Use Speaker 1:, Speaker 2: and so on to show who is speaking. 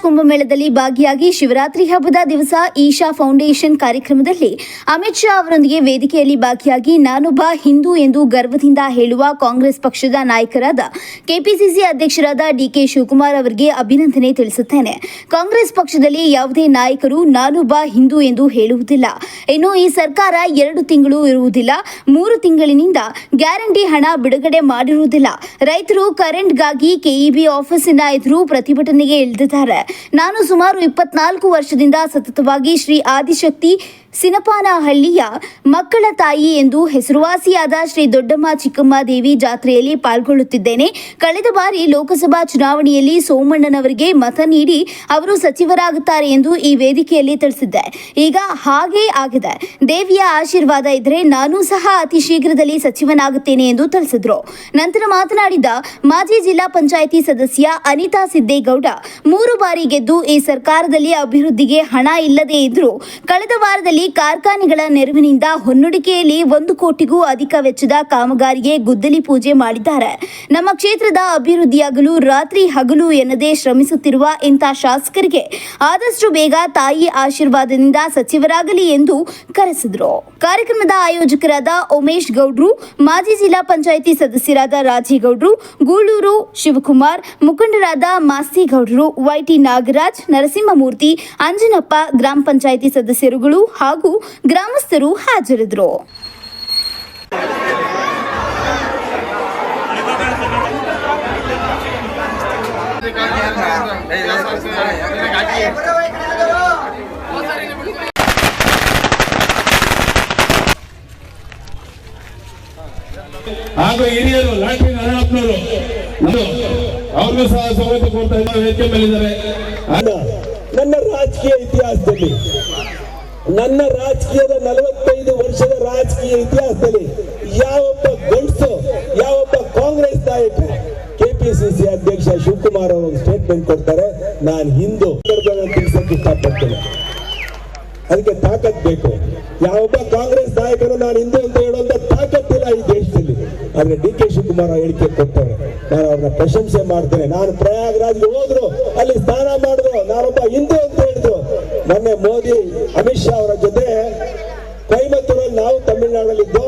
Speaker 1: ಕುಂಭಮೇಳದಲ್ಲಿ ಭಾಗಿಯಾಗಿ ಶಿವರಾತ್ರಿ ಹಬ್ಬದ ದಿವಸ ಈಶಾ ಫೌಂಡೇಶನ್ ಕಾರ್ಯಕ್ರಮದಲ್ಲಿ ಅಮಿತ್ ಶಾ ಅವರೊಂದಿಗೆ ವೇದಿಕೆಯಲ್ಲಿ ಭಾಗಿಯಾಗಿ ನಾನೊಬ್ಬ ಹಿಂದೂ ಎಂದು ಗರ್ವದಿಂದ ಹೇಳುವ ಕಾಂಗ್ರೆಸ್ ಪಕ್ಷದ ನಾಯಕರಾದ ಕೆಪಿಸಿಸಿ ಅಧ್ಯಕ್ಷರಾದ ಡಿಕೆ ಶಿವಕುಮಾರ್ ಅವರಿಗೆ ಅಭಿನಂದನೆ ತಿಳಿಸುತ್ತೇನೆ. ಕಾಂಗ್ರೆಸ್ ಪಕ್ಷದಲ್ಲಿ ಯಾವುದೇ ನಾಯಕರು ನಾನೊಬ್ಬ ಹಿಂದೂ ಎಂದು ಹೇಳುವುದಿಲ್ಲ. ಇನ್ನು ಈ ಸರ್ಕಾರ ಎರಡು ತಿಂಗಳು ಇರುವುದಿಲ್ಲ. ಮೂರು ತಿಂಗಳಿನಿಂದ ಗ್ಯಾರಂಟಿ ಹಣ ಬಿಡುಗಡೆ ಮಾಡಿರುವುದಿಲ್ಲ. ರೈತರು ಕರೆಂಟ್ಗಾಗಿ ಕೆಇಬಿ ಆಫೀಸಿನ ಎದುರು ಪ್ರತಿಭಟನೆಗೆ ಇಳಿದಿದ್ದಾರೆ. ನಾನು ಸುಮಾರು ಇಪ್ಪತ್ನಾಲ್ಕು ವರ್ಷದಿಂದ ಸತತವಾಗಿ ಶ್ರೀ ಆದಿಶಕ್ತಿ ಸಿನಪಾನಹಳ್ಳಿಯ ಮಕ್ಕಳ ತಾಯಿ ಎಂದು ಹೆಸರುವಾಸಿಯಾದ ಶ್ರೀ ದೊಡ್ಡಮ್ಮ ಚಿಕ್ಕಮ್ಮ ದೇವಿ ಜಾತ್ರೆಯಲ್ಲಿ ಪಾಲ್ಗೊಳ್ಳುತ್ತಿದ್ದೇನೆ. ಕಳೆದ ಬಾರಿ ಲೋಕಸಭಾ ಚುನಾವಣೆಯಲ್ಲಿ ಸೋಮಣ್ಣನವರಿಗೆ ಮತ ನೀಡಿ ಅವರು ಸಚಿವರಾಗುತ್ತಾರೆ ಎಂದು ಈ ವೇದಿಕೆಯಲ್ಲಿ ತಿಳಿಸಿದ್ದೆ. ಈಗ ಹಾಗೇ ಆಗಿದೆ. ದೇವಿಯ ಆಶೀರ್ವಾದ ಇದ್ರೆ ನಾನು ಸಹ ಅತಿ ಶೀಘ್ರದಲ್ಲಿ ಸಚಿವನಾಗುತ್ತೇನೆ ಎಂದು ತಿಳಿಸಿದ್ರು. ನಂತರ ಮಾತನಾಡಿದ ಮಾಜಿ ಜಿಲ್ಲಾ ಪಂಚಾಯಿತಿ ಸದಸ್ಯ ಅನಿತಾ ಸಿದ್ದೇಗೌಡ, ಮೂರು ಬಾರಿ ಗೆದ್ದು ಈ ಸರ್ಕಾರದಲ್ಲಿ ಅಭಿವೃದ್ಧಿಗೆ ಹಣ ಇಲ್ಲದೇ ಇದ್ರೂ ಕಳೆದ ವಾರದಲ್ಲಿ ಕಾರ್ಖಾನೆಗಳ ನೆರವಿನಿಂದ ಹೊನ್ನುಡಿಕೆಯಲ್ಲಿ ಒಂದು ಕೋಟಿಗೂ ಅಧಿಕ ವೆಚ್ಚದ ಕಾಮಗಾರಿಗೆ ಗುದ್ದಲಿ ಪೂಜೆ ಮಾಡಿದ್ದಾರೆ. ನಮ್ಮ ಕ್ಷೇತ್ರದ ಅಭಿವೃದ್ಧಿಯಾಗಲು ರಾತ್ರಿ ಹಗಲು ಎನ್ನದೇ ಶ್ರಮಿಸುತ್ತಿರುವ ಇಂಥ ಶಾಸಕರಿಗೆ ಆದಷ್ಟು ಬೇಗ ತಾಯಿ ಆಶೀರ್ವಾದದಿಂದ ಸಚಿವರಾಗಲಿ ಎಂದು ಕರೆಸಿದರು. ಕಾರ್ಯಕ್ರಮದ ಆಯೋಜಕರಾದ ಉಮೇಶ್ ಗೌಡ್ರು, ಮಾಜಿ ಜಿಲ್ಲಾ ಪಂಚಾಯಿತಿ ಸದಸ್ಯರಾದ ರಾಜೇಗೌಡ್ರು ಗೂಳೂರು ಶಿವಕುಮಾರ್, ಮುಖಂಡರಾದ ಮಾಸ್ತಿಗೌಡರು ವೈಟಿ ನಾಗರಾಜ್, ನರಸಿಂಹಮೂರ್ತಿ, ಅಂಜನಪ್ಪ, ಗ್ರಾಮ ಪಂಚಾಯಿತಿ ಸದಸ್ಯರುಗಳು ಹಾಗೂ ಗ್ರಾಮಸ್ಥರು ಹಾಜರಿದ್ದರು
Speaker 2: ಹಾಗೂ ಹಿರಿಯರು ಲಾಟ್ರಿ ನಾರಾಯಣಪ್ಪನವರು ಅವ್ರಿಗೂ ಸಹ ಸ್ವಾಗತ ಕೊಡ್ತಾ ಇದ್ದಾರೆ. ವೇದಿಕೆ ಮೇಲಿದ್ದಾರೆ
Speaker 3: ನನ್ನ ನನ್ನ ರಾಜಕೀಯ ಇತಿಹಾಸದಲ್ಲಿ ನನ್ನ ರಾಜಕೀಯದ ನಲವತ್ತೈದು ವರ್ಷದ ರಾಜಕೀಯ ಇತಿಹಾಸದಲ್ಲಿ ಯಾವೊಬ್ಬ ಗಂಡಸು, ಯಾವೊಬ್ಬ ಕಾಂಗ್ರೆಸ್ ನಾಯಕ ಕೆಪಿಸಿಸಿ ಅಧ್ಯಕ್ಷ ಶಿವಕುಮಾರ್ ಅವರು ಸ್ಟೇಟ್ಮೆಂಟ್ ಕೊಡ್ತಾರೆ. ನಾನು ಹಿಂದೂ. ತಿಳಿಸಕ್ಕೆ ಇಷ್ಟಪಡ್ತೇನೆ. ಅದಕ್ಕೆ ತಾಕತ್ ಬೇಕು. ಯಾವೊಬ್ಬ ಕಾಂಗ್ರೆಸ್ ನಾಯಕರು ನಾನು ಹಿಂದೂ ಅಂತ ಹೇಳುವಂತ ತಾಕತ್ತಿಲ್ಲ ಈ ದೇಶದಲ್ಲಿ. ಆದ್ರೆ ಡಿ ಕೆ ಶಿವಕುಮಾರ್ ಹೇಳಿಕೆ ಕೊಡ್ತಾರೆ ನಾನು ಅವ್ರನ್ನ ಪ್ರಶಂಸೆ ಮಾಡ್ತೇನೆ. ನಾನು ಪ್ರಯಾಗ್ರಾಜ್ಗೆ ಹೋದ್ರು ಅಲ್ಲಿ ಮೊನ್ನೆ ಮೋದಿ ಅಮಿತ್ ಶಾ ಅವರ ಜೊತೆ ಕೊಯಮತ್ತೂರಲ್ಲಿ ನಾವು ತಮಿಳುನಾಡಲ್ಲಿದ್ದು